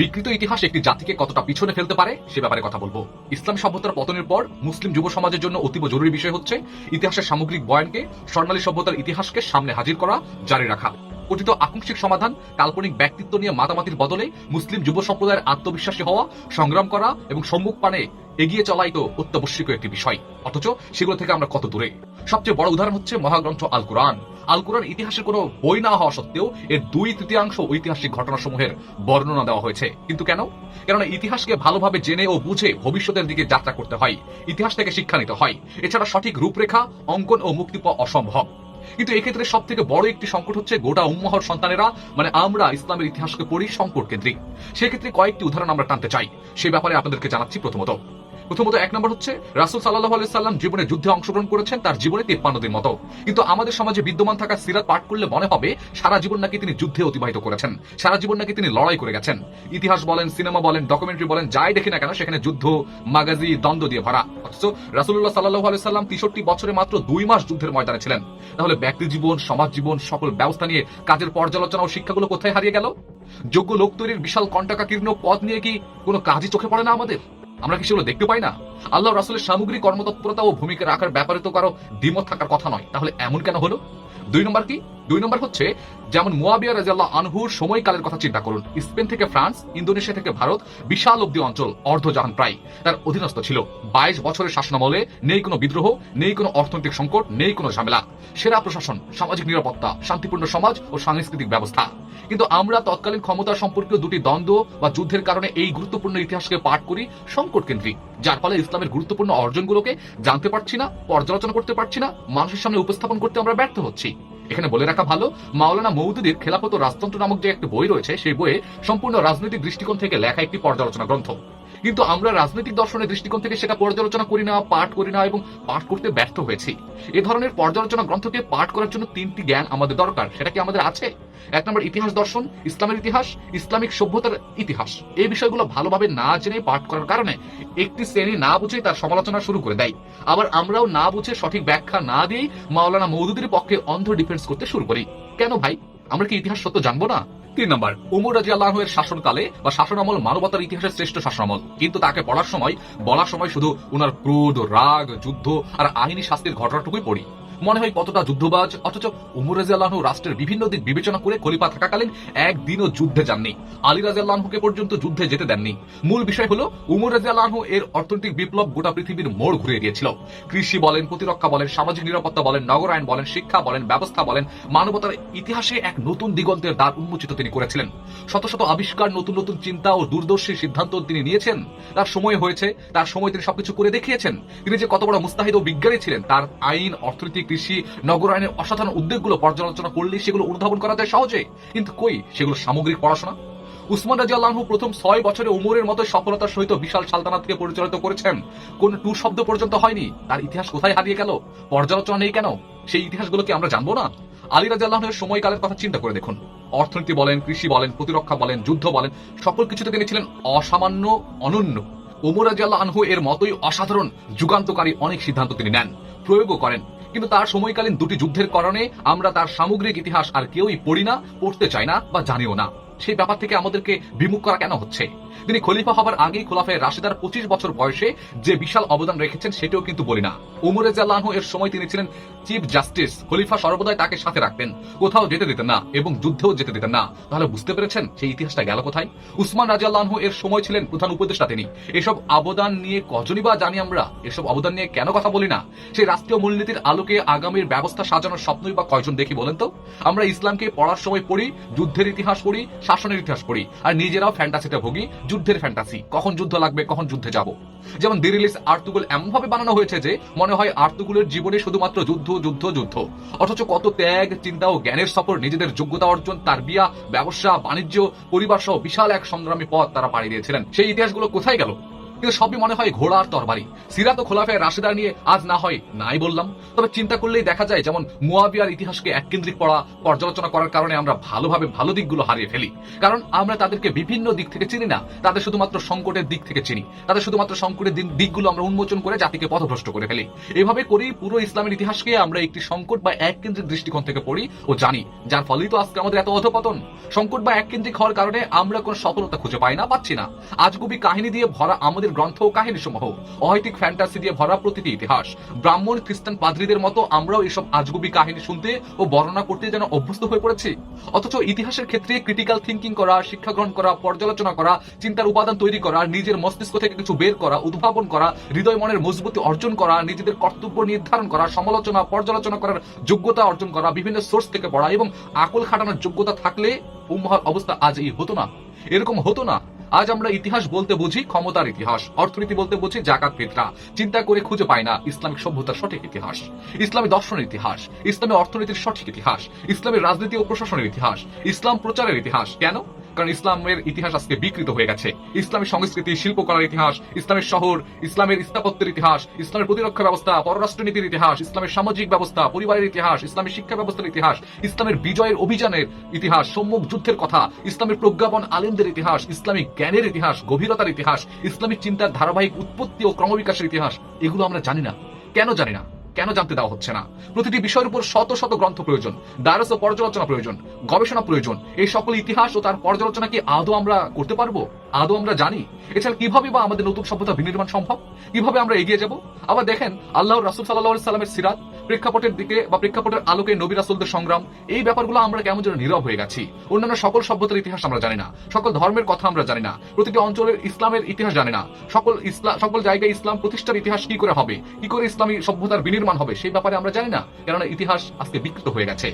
বিকৃত ইতিহাস একটি জাতিকে কতটা পিছনে ফেলতে পারে, সে ব্যাপারে কথা বলব। ইসলাম সভ্যতার পতনের পর মুসলিম যুব সমাজের জন্য অতীব জরুরি বিষয় হচ্ছে, ইতিহাসের সামগ্রিক বয়ানকে, স্বর্ণালী সভ্যতার ইতিহাসকে সামনে হাজির করা, জারি রাখা। কথিত আকস্মিক সমাধান, কাল্পনিক ব্যক্তিত্ব নিয়ে মাতামাতির বদলে মুসলিম যুব সম্প্রদায়ের আত্মবিশ্বাসী হওয়া, সংগ্রাম করা এবং সম্মুখ পানে এগিয়ে চলাই তো অত্যাবশ্যকীয় একটি বিষয়। অথচ সেগুলো থেকে আমরা কত দূরে? সবচেয়ে বড় উদাহরণ হচ্ছে মহাগ্রন্থ আল কোরআন আল কোরআন ইতিহাসের কোনো বই না হওয়া সত্ত্বেও এর দুই তৃতীয়াংশ ঐতিহাসিক ঘটনাসমূহের বর্ণনা দেওয়া হয়েছে। কিন্তু কেন? কেননা ইতিহাসকে ভালোভাবে জেনে ও বুঝে ভবিষ্যতের দিকে যাত্রা করতে হয়। ইতিহাস থেকে শিক্ষা নিতে হয়। এছাড়া সঠিক রূপরেখা, অঙ্কন ও মুক্তি পাওয়া অসম্ভব। কিন্তু এক্ষেত্রে সব থেকে বড় একটি সংকট হচ্ছে গোটা উম্মহর সন্তানেরা মানে আমরা ইসলামের ইতিহাসকে পড়ি সংকট কেন্দ্রিক। সেক্ষেত্রে কয়েকটি উদাহরণ আমরা টানতে চাই। সে ব্যাপারে আপনাদেরকে জানাচ্ছি প্রথমত। প্রথমত এক নম্বর হচ্ছে, রাসুল সাল্লাহ আলি সাল্লাম জীবনে যুদ্ধে অংশগ্রহণ করেছেন, তার জীবনে তেপ্পান্ন দিন মতো। কিন্তু আমাদের সমাজে বিদ্যমান থাকা সিরাত পাঠ করলে মনে হবে, সারা জীবন নাকি তিনি যুদ্ধে অতিবাহিত করেছেন, সারা জীবন নাকি তিনি লড়াই করে গেছেন। ইতিহাস বলেন, সিনেমা বলেন ডকুমেন্টারি বলেন, যাই দেখি না কেন, সেখানে যুদ্ধ মাগাজি দ্বন্দ্ব দিয়ে ভরা। অথচ রাসুল্লাহ সাল্লাহ আলি সাল্লাম তেষট্টি বছরে মাত্র দুই মাস যুদ্ধের ময়দানে ছিলেন। তাহলে ব্যক্তি জীবন, সমাজ জীবন, সকল ব্যবস্থা নিয়ে কাজের পর্যালোচনা ও শিক্ষাগুলো কোথায় হারিয়ে গেল? যোগ্য লোক তৈরির বিশাল কণ্টাকাকীর্ণ পথ নিয়ে কি কোনো কাজই চোখে পড়ে না আমাদের? আমরা কি সেগুলো দেখতে পাই না? আল্লাহ রাসুলের সামগ্রিক কর্মতৎপরতা ও ভূমিকা রাখার ব্যাপারে তো কারও দ্বিমত থাকার কথা নয়। তাহলে এমন কেন হলো? দুই নম্বর কি? দুই নম্বর হচ্ছে, যেমন মুয়াবিয়া রাজিয়াল্লাহ আনহুর সময়কালের কথা চিন্তা করুন। স্পেন থেকে ফ্রান্স, ইন্দোনেশিয়া থেকে ভারত, বিশাল অব্দি অঞ্চল, অর্ধজাহান প্রায়। তার অধীনস্থ ছিল। বাইশ বছরের শাসনামলে নেই কোনো বিদ্রোহ, নেই কোনো অর্থনৈতিক সংকট, নেই কোনো ঝামেলা। সেরা প্রশাসন, সামাজিক নিরাপত্তা, শান্তিপূর্ণ সমাজ ও সাংস্কৃতিক ব্যবস্থা। কিন্তু আমরা তৎকালীন ক্ষমতা সম্পর্কীয় দুটি দ্বন্দ্ব বা যুদ্ধের কারণে এই গুরুত্বপূর্ণ ইতিহাসকে পাঠ করি সংকট কেন্দ্রিক যার ফলে ইসলামের গুরুত্বপূর্ণ অর্জনগুলোকে জানতে পারছি না, পর্যালোচনা করতে পারছি না, মানুষের সামনে উপস্থাপন করতে আমরা ব্যর্থ হচ্ছি। এখানে বলে রাখা ভালো, মাওলানা মৌদুদির খেলাফত রাজতন্ত্র নামক যে একটি বই রয়েছে, সেই বইয়ে সম্পূর্ণ রাজনৈতিক দৃষ্টিকোণ থেকে লেখা একটি পর্যালোচনা গ্রন্থ। কিন্তু আমরা রাজনৈতিক দর্শনের দৃষ্টিকোণ থেকে সেটা পর্যালোচনা করি না, পাঠ করি না এবং পাঠ করতে ব্যর্থ হয়েছি। এ ধরনের পর্যালোচনা গ্রন্থকে পাঠ করার জন্য তিনটি জ্ঞান আমাদের দরকার। সেটা কি আমাদের আছে? এক নম্বর, ইতিহাস দর্শন, ইসলামের ইতিহাস, ইসলামিক সভ্যতার ইতিহাস। এই বিষয়গুলো ভালোভাবে না জেনে পাঠ করার কারণে একটি শ্রেণি না বুঝে তার সমালোচনা শুরু করে দেয়। আবার আমরাও না বুঝে সঠিক ব্যাখ্যা না দিয়েই মাওলানা মৌদুদির পক্ষে অন্ধ ডিফেন্স করতে শুরু করি। কেন ভাই? আমরা কি ইতিহাস সত্য জানব না? তিন নম্বর, উমর রাজি আল্লাহের শাসনকালে বা শাসন আমল মানবতার ইতিহাসের শ্রেষ্ঠ শাসন আমল কিন্তু তাকে পড়ার সময়, বলার সময় শুধু উনার ক্রোধ, রাগ, যুদ্ধ আর আইনি শাস্তির ঘটনাটুকুই পড়ি। মনে হয় কতটা যুদ্ধবাজ? অথচ উমর রাজি আল্লাহ রাষ্ট্রের বিভিন্ন দিক বিবেচনা করে খলিফা থাকাকালীন একদিনও যুদ্ধে যাননি। আলী রাজি আল্লাহকে পর্যন্ত যুদ্ধে যেতে দেননি। মূল বিষয় হলো উমর রাজি আল্লাহ এর অর্থনৈতিক বিপ্লব গোটা পৃথিবীর মোড় ঘুরিয়ে দিয়েছিল। কৃষি বলেন, প্রতিরক্ষা বলেন, সামাজিক নিরাপত্তা বলেন নগরায়ন বলেন, শিক্ষা বলেন, ব্যবস্থা বলেন, মানবতার ইতিহাসে এক নতুন দিগন্তের দ্বার উন্মোচিত তিনি করেছিলেন। শত শত আবিষ্কার, নতুন নতুন চিন্তা ও দূরদর্শী সিদ্ধান্ত তিনি নিয়েছেন। তার সময় হয়েছে, তার সময় তিনি সবকিছু করে দেখিয়েছেন। তিনি যে কত বড় মুস্তাহিদ ও বিজ্ঞানী ছিলেন, তার আইন অর্থনীতি কৃষি নগরায়নের অসাধারণ উদ্যোগগুলো পর্যালোচনা করলে সেগুলো অনুধাবন করা যায় সহজে। কিন্তু কই? সেগুলো সামগ্রিক পড়াশোনা? উসমান রাজি আল্লাহ প্রথম ছয় বছরে উমরের মতো সফলতার সহিত বিশাল সালতানাতকে পরিচালিত করেছেন। কোন টু শব্দ পর্যন্ত হয়নি। তার ইতিহাস কোথায় হারিয়ে গেল? পর্যালোচনা নেই কেন? সেই ইতিহাসগুলোকে আমরা জানব না? আলী রাজি আল্লাহের সময়কালের কথা চিন্তা করে দেখুন। অর্থনীতি বলেন, কৃষি বলেন, প্রতিরক্ষা বলেন, যুদ্ধ বলেন, সকল কিছুতে তিনি ছিলেন অসামান্য, অনন্য। ওমর রাজি আল্লাহ আনহু এর মতোই অসাধারণ, যুগান্তকারী অনেক সিদ্ধান্ত তিনি নেন। প্রয়োগও করেন। কিন্তু তার সময়কালীন দুটি যুদ্ধের কারণে আমরা তার সামগ্রিক ইতিহাস আর কেউই পড়ি না, পড়তে চাই না বা জানিও না। সেই ব্যাপার থেকে আমাদেরকে বিমুখ করা কেন হচ্ছে? তিনি খলিফা হবার আগেই খোলাফায় রাশিদার পঁচিশ বছর বয়সে যে বিশাল অবদান রেখেছেন, সেটাও কিন্তু বলি না। উমরে জাল্লাহ এর সময় তিনি ছিলেন চিফ জাস্টিস। খলিফা সর্বদাই তাকে সাথে রাখতেন। কোথাও যেতে দিতেন না এবং যুদ্ধেও যেতে দিতেন না। তাহলে বুঝতে পেরেছেন সেই ইতিহাসটা গেল কোথায়? উসমান রাজিয়াল্লাহ এর সময় ছিলেন প্রধান উপদেষ্টা তিনি। এসব অবদান নিয়ে কজনই বা জানি আমরা? এসব অবদান নিয়ে কেন কথা বলি না? সেই রাষ্ট্রীয় মূলনীতির আলোকে আগামীর ব্যবস্থা সাজানোর স্বপ্নই বা কয়জন দেখি বলেন তো? আমরা ইসলামকে পড়ার সময় পড়ি, যুদ্ধের ইতিহাস পড়ি শাসনের ইতিহাস পড়ি, আর নিজেরাও ফ্যান্টাসিতে ভুগি, যুদ্ধের ফ্যান্টাসি কখন যুদ্ধ লাগবে, কখন যুদ্ধে যাব। যেমন দিরিলিস আর্তুগুল এমনভাবে বানানো হয়েছে যে, মনে হয় আর্তুগুলের জীবনে শুধুমাত্র যুদ্ধ যুদ্ধ যুদ্ধ। অথচ কত ত্যাগ, চিন্তা ও জ্ঞানের সফর, নিজেদের যোগ্যতা অর্জন তার বিয়া ব্যবসা, বাণিজ্য পরিবার সহ বিশাল এক সংগ্রামী পথ তারা পাড়ি দিয়েছিলেন। সেই ইতিহাসগুলো কোথায় গেল? কিন্তু সবই মনে হয় ঘোড়া আর তরবারি। সিরাত ও খোলাফায় রাশেদার নিয়ে আজ না হয় নাই বললাম। তবে চিন্তা করলেই দেখা যায়, যেমন মুয়াবিয়ার ইতিহাসকে এককেন্দ্রিক পড়া, পর্যালোচনা করার কারণে আমরা ভালোভাবে ভালো দিকগুলো হারিয়ে ফেলি। কারণ আমরা তাদেরকে বিভিন্ন দিক থেকে চিনি না, তাদের শুধুমাত্র সংকটের দিক থেকে চিনি। তাদের শুধুমাত্র সংকটের দিকগুলো আমরা উন্মোচন করে জাতিকে পথভ্রষ্ট করে ফেলি। এভাবে করেই পুরো ইসলামের ইতিহাসকে আমরা একটি সংকট বা এক কেন্দ্রিক দৃষ্টিকোণ থেকে পড়ি ও জানি, যার ফলেই তো আজকে আমাদের এত অধপতন। সংকট বা এক কেন্দ্রিক হওয়ার কারণে আমরা কোনো সফলতা খুঁজে পাই না, পাচ্ছি না। আজগুবি কাহিনী দিয়ে ভরা আমাদের গ্রন্থ ও কাহিনী সমূহ অহৈতিক ফ্যান্টাসি দিয়ে ভরা প্রতিটি ইতিহাস। ব্রাহ্মণ, খ্রিস্টান পাদ্রীদের মতো আমরাও এসব আজগুবি কাহিনী শুনতে ও বর্ণনা করতে যেন অভ্যস্ত হয়ে পড়েছি। অথচ ইতিহাসের ক্ষেত্রে ক্রিটিক্যাল থিঙ্কিং করা, শিক্ষা গ্রহণ করা, পর্যালোচনা করা, চিন্তার উপাদান তৈরি করা, নিজের মস্তিষ্ক থেকে কিছু বের করা, উদ্ভাবন করা, হৃদয় মনের মজবুতি অর্জন করা, নিজেদের কর্তব্য নির্ধারণ করা, সমালোচনা, পর্যালোচনা করার যোগ্যতা অর্জন করা, বিভিন্ন সোর্স থেকে পড়া এবং আকল খাটানোর যোগ্যতা থাকলে উম্মার অবস্থা আজ এই হতো না। এরকম হতো না আজ আমরা ইতিহাস বলতে বুঝি, ক্ষমতার ইতিহাস। অর্থনীতি বলতে বুঝি, জাকাত ফিতরা। চিন্তা করে খুঁজে পায় না ইসলামিক সভ্যতার সঠিক ইতিহাস। ইসলামী দর্শনের ইতিহাস, ইসলামী অর্থনীতির সঠিক ইতিহাস ইসলামের রাজনীতি ও প্রশাসনের ইতিহাস, ইসলাম প্রচারের ইতিহাস। কেন? কারণ ইসলামের ইতিহাস আজকে বিকৃত হয়ে গেছে। ইসলামী সংস্কৃতি, শিল্পকলার ইতিহাস, ইসলামের শহর, ইসলামের স্থাপত্যের ইতিহাস, ইসলামের প্রতিরক্ষা ব্যবস্থা, পররাষ্ট্রনীতির ইতিহাস, ইসলামের সামাজিক ব্যবস্থা, পরিবারের ইতিহাস, ইসলামের শিক্ষা ব্যবস্থার ইতিহাস, ইসলামের বিজয়ের অভিযানের ইতিহাস, সম্মুখ যুদ্ধের কথা, ইসলামের প্রজ্ঞাপন আলেমদের ইতিহাস ইসলামিক জ্ঞানের ইতিহাস, গভীরতার ইতিহাস ইসলামিক চিন্তার ধারাবাহিক উৎপত্তি ও ক্রমবিকাশের ইতিহাস, এগুলো আমরা জানি না। কেন জানি না? কেন জানতে দেওয়া হচ্ছে না? প্রতিটি বিষয়ের উপর শত শত গ্রন্থ প্রয়োজন, দ্বারস্থ পর্যালোচনা প্রয়োজন, গবেষণা প্রয়োজন। এই সকল ইতিহাস ও তার পর্যালোচনা কি আদৌ আমরা করতে পারব? আদৌ আমরা জানি? এছাড়া কীভাবে বা আমাদের নতুন সভ্যতা বিনির্মাণ সম্ভব? কীভাবে আমরা এগিয়ে যাব? আবার দেখেন আল্লাহ রাসুল সাল্লাহ সাল্লামের সিরাত প্রেক্ষাপটের দিকে বা প্রেক্ষাপটের আলোকে নবী রাসুলদের সংগ্রাম, এই ব্যাপারগুলো আমরা কেমন যেন নীরব হয়ে গেছি। অন্যান্য সকল সভ্যতার ইতিহাস আমরা জানি না, সকল ধর্মের কথা আমরা জানি না, প্রতিটি অঞ্চলের ইসলামের ইতিহাস জানি না, সকল ইসলাম সকল জায়গায় ইসলাম প্রতিষ্ঠার ইতিহাস কি করে হবে, কি করে ইসলামী সভ্যতার বিনির্মাণ হবে, সেই ব্যাপারে আমরা জানি না, কেননা ইতিহাস আজকে বিকৃত হয়ে গেছে।